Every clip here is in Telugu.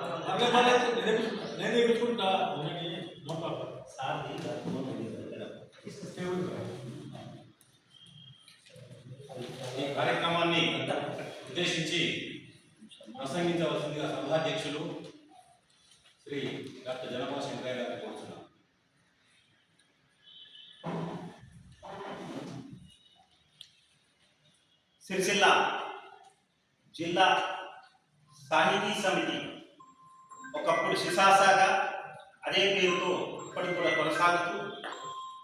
నేను తెప్పించుకుంటా. నేను నో ప్రాబ్లం. ఈ కార్యక్రమాన్ని ఉద్దేశించి ప్రసంగించవలసిందిగా సభాధ్యక్షులు శ్రీ డాక్టర్ జనపా శంకరయ్య గారిని కోరుతున్నాను సిరిసిల్ల జిల్లా సాహితీ సమితి ఒకప్పుడు శిశాసాగా అదే పేరుతో ఇప్పటికి కూడా కొనసాగుతూ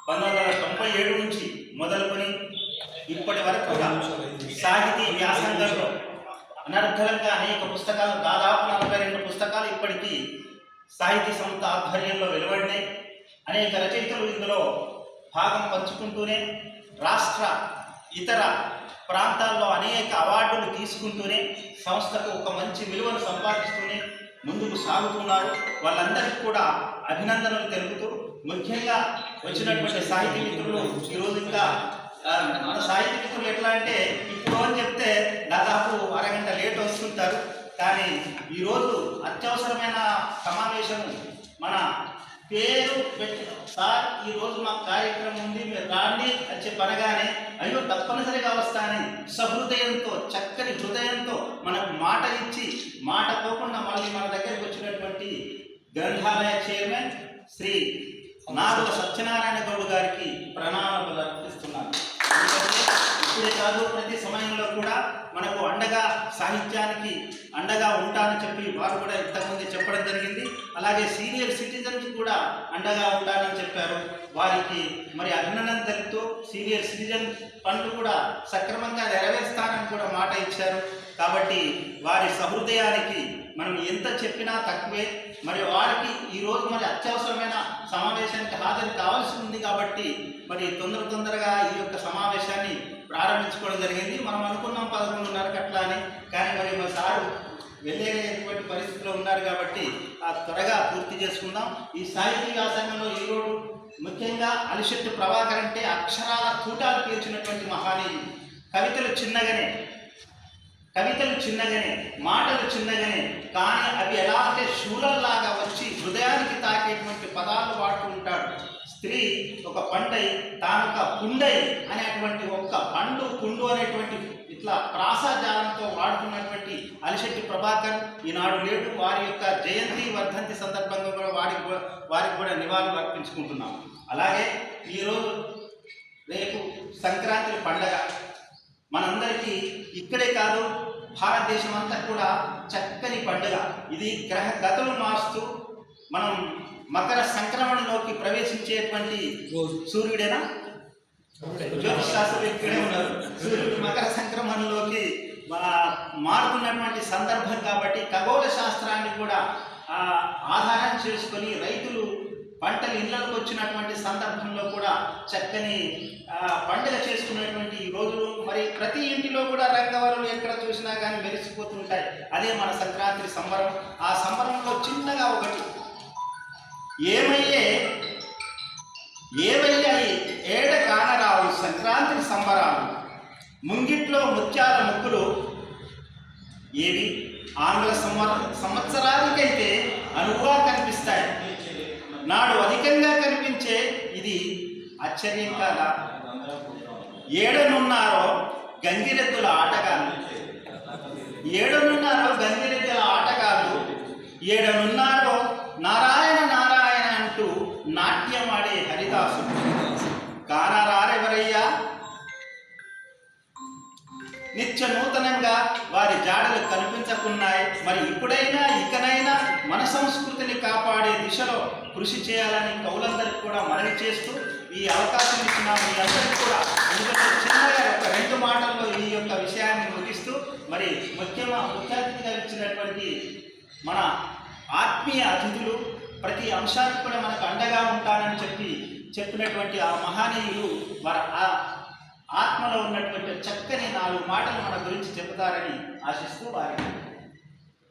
పంతొమ్మిది వందల తొంభై ఏడు నుంచి మొదలుకొని ఇప్పటి వరకు కూడా సాహితీ వ్యాసంగంలో అనర్థలంగా అనేక పుస్తకాలు దాదాపు నలభై రెండు పుస్తకాలు ఇప్పటికీ సాహితీ సంస్థ ఆధ్వర్యంలో వెలువడినాయి. అనేక రచయితలు ఇందులో భాగం పంచుకుంటూనే రాష్ట్ర ఇతర ప్రాంతాల్లో అనేక అవార్డులు తీసుకుంటూనే సంస్థకు ఒక మంచి విలువను సంపాదిస్తూనే ముందుకు సాగుతున్నారు. వాళ్ళందరికీ కూడా అభినందనలు తెలుపుతూ ముఖ్యంగా వచ్చినటువంటి సాహితీ మిత్రులు ఈరోజు ఇంకా మన సాహితీ మిత్రులు ఎట్లా అంటే ఇప్పుడు అని చెప్తే దాదాపు అరగంట లేట్ వస్తుంటారు. కానీ ఈరోజు అత్యవసరమైన సమావేశము మన పేరు పెట్టి సార్ ఈరోజు మా కార్యక్రమం ఉంది మీరు రాండి అని చెప్పి అనగానే అయ్యో తప్పనిసరిగా వస్తానని సహృదయంతో చక్కని హృదయంతో మనకు మాట ఇచ్చి మా కాకుండా మళ్ళీ మన దగ్గరికి వచ్చినటువంటి గ్రంథాలయ చైర్మన్ శ్రీ నాగుల సత్యనారాయణ గౌడ్ గారికి ప్రణామాలు అర్పిస్తున్నాను ఇప్పుడే కాదు ప్రతి సమయంలో కూడా మనకు అండగా సాహిత్యానికి అండగా ఉంటానని చెప్పి వారు కూడా ఇంతకుముందు చెప్పడం జరిగింది. అలాగే సీనియర్ సిటిజన్కి కూడా అండగా ఉంటానని చెప్పారు. వారికి మరి అభినందన తెలుపుతూ సీనియర్ సిటిజన్ పనులు కూడా సక్రమంగా నెరవేరుస్తానని కూడా మాట ఇచ్చారు. కాబట్టి వారి సహృదయానికి మనం ఎంత చెప్పినా తక్కువే. మరి వారికి ఈరోజు మరి అత్యవసరమైన సమావేశానికి హాజరు కావాల్సి ఉంది కాబట్టి మరి తొందర తొందరగా ఈ యొక్క సమావేశాన్ని ప్రారంభించుకోవడం జరిగింది. మనం అనుకున్నాం పదకొండున్నరకు అట్లా అని. కానీ మరి మా సారు వెళ్ళేటువంటి పరిస్థితిలో ఉన్నారు కాబట్టి ఆ త్వరగా పూర్తి చేసుకుందాం. ఈ సాహితీ వ్యాసంగంలో ఈరోజు ముఖ్యంగా అలిశెట్టు ప్రభాకర్ అంటే అక్షరాల కూటాలు పేర్చినటువంటి మహానీయుడు కవితలు చిన్నగానే కవితలు చిన్నగానే మాటలు చిన్నగానే కానీ అవి ఎలా అంటే శూలల్లాగా వచ్చి హృదయానికి తాకేటువంటి పదాలు వాడుతూ ఉంటాడు. స్త్రీ ఒక పండై తాను ఒక పుండై అనేటువంటి ఒక్క పండు పుండు అనేటువంటి ఇట్లా ప్రాసాజాలంతో వాడుతున్నటువంటి అలిశెట్టి ప్రభాకర్ ఈనాడు లేడు వారి యొక్క జయంతి వర్ధంతి సందర్భంగా కూడా వారికి కూడా వారికి కూడా నివాళులు అర్పించుకుంటున్నాం. అలాగే ఈరోజు రేపు సంక్రాంతి పండగ. మనందరికీ ఇక్కడే కాదు భారతదేశం అంతా కూడా చక్కని పండుగ. ఇది గ్రహ గతులు మారుస్తూ మనం మకర సంక్రమణలోకి ప్రవేశించేటువంటి సూర్యుడేనా? జ్యోతిష్ శాస్త్రులు ఇక్కడే ఉన్నారు. సూర్యుడు మకర సంక్రమణలోకి మారుతున్నటువంటి సందర్భం కాబట్టి ఖగోళ శాస్త్రాన్ని కూడా ఆధారం చేసుకొని రైతులు పంటలు ఇళ్ళకు వచ్చినటువంటి సందర్భంలో కూడా చక్కని పండుగ చేసుకునేటువంటి ఈ రోజులు మరి ప్రతి ఇంటిలో కూడా రంగవరులు ఎక్కడ చూసినా కానీ మెరిసిపోతుంటాయి. అదే మన సంక్రాంతి సంబరం. ఆ సంబరంలో చిన్నగా ఒకటి. ఏమయ్యే? ఏమయ్యాయి ఏడ కానరావు సంక్రాంతి సంబరాలు? ముంగిట్లో ముత్యాల ముక్కులు ఏవి? ఆంగ్ల సంవర సంవత్సరానికైతే అనువుగా కనిపిస్తాయి. నాడు అధికంగా కనిపించే ఇది ఆశ్చర్యం కాదా? ఏడనున్నారో గంగిరెద్దుల ఆటగాళ్ళు. ఏడనున్నారో గంగిరెద్దుల ఆటగాళ్ళు. ఏడనున్నారో నారాయణ నారాయణ అంటూ నాట్యమాడే హరిదాసు కానరారెవరయ్యా నిత్య నూతనంగా వారి జాడలు కనిపించకున్నాయి. మరి ఇప్పుడైనా ఇకనైనా మన సంస్కృతిని కాపాడే దిశలో కృషి చేయాలని కౌలందరికీ కూడా మనవి చేస్తూ ఈ అవకాశం ఇచ్చిన మీ అందరికీ కూడా. ఎందుకంటే చిన్నగా ఒక రెండు మాటల్లో ఈ యొక్క విషయాన్ని ముగిస్తూ మరి ముఖ్యంగా ముఖ్య అతిథిగా ఇచ్చినటువంటి మన ఆత్మీయ అతిథులు ప్రతి అంశానికి కూడా మనకు అండగా ఉంటానని చెప్పి చెప్పినటువంటి ఆ మహానీయులు వారి ఆ ఆత్మలో ఉన్నటువంటి చక్కని నాలుగు మాటలు మన గురించి చెబుతారని ఆశిస్తూ వారికి